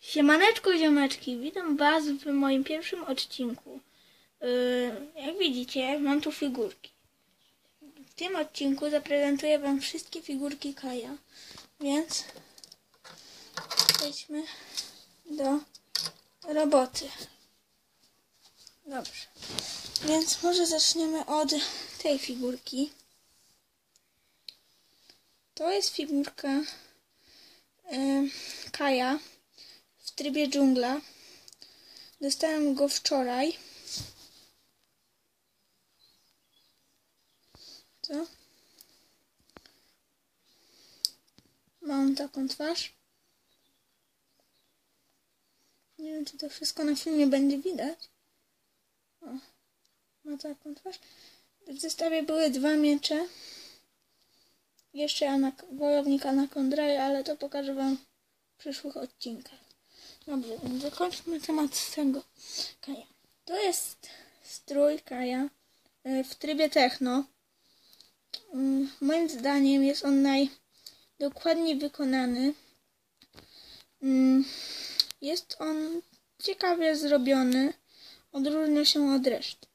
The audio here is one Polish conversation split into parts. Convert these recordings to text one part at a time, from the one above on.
Siemaneczko ziomeczki, witam was w moim pierwszym odcinku. Yy, jak widzicie, mam tu figurki. W tym odcinku zaprezentuję wam wszystkie figurki Kaja, więc przejdźmy do roboty. Dobrze, więc może zaczniemy od tej figurki. To jest figurka yy, Kaja trybie dżungla. Dostałem go wczoraj. Co? Mam taką twarz. Nie wiem, czy to wszystko na filmie będzie widać. O, ma taką twarz. W zestawie były dwa miecze. Jeszcze anak wojownik Anakondraja, ale to pokażę wam w przyszłych odcinkach. Dobrze, więc zakończmy temat tego Kaja. To jest strój Kaja e, w trybie techno. Mm, Moim zdaniem jest on najdokładniej wykonany. Mm, Jest on ciekawie zrobiony. Odróżnia się od reszty.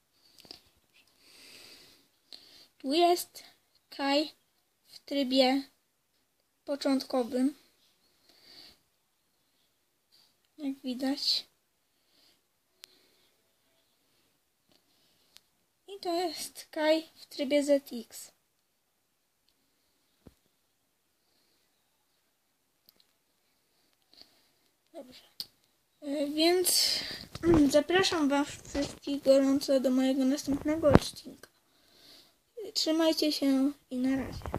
Tu jest Kaj w trybie początkowym. Jak widać. I to jest Kai w trybie ZX. Dobrze. E, Więc zapraszam Was wszystkich gorąco do mojego następnego odcinka. Trzymajcie się i na razie.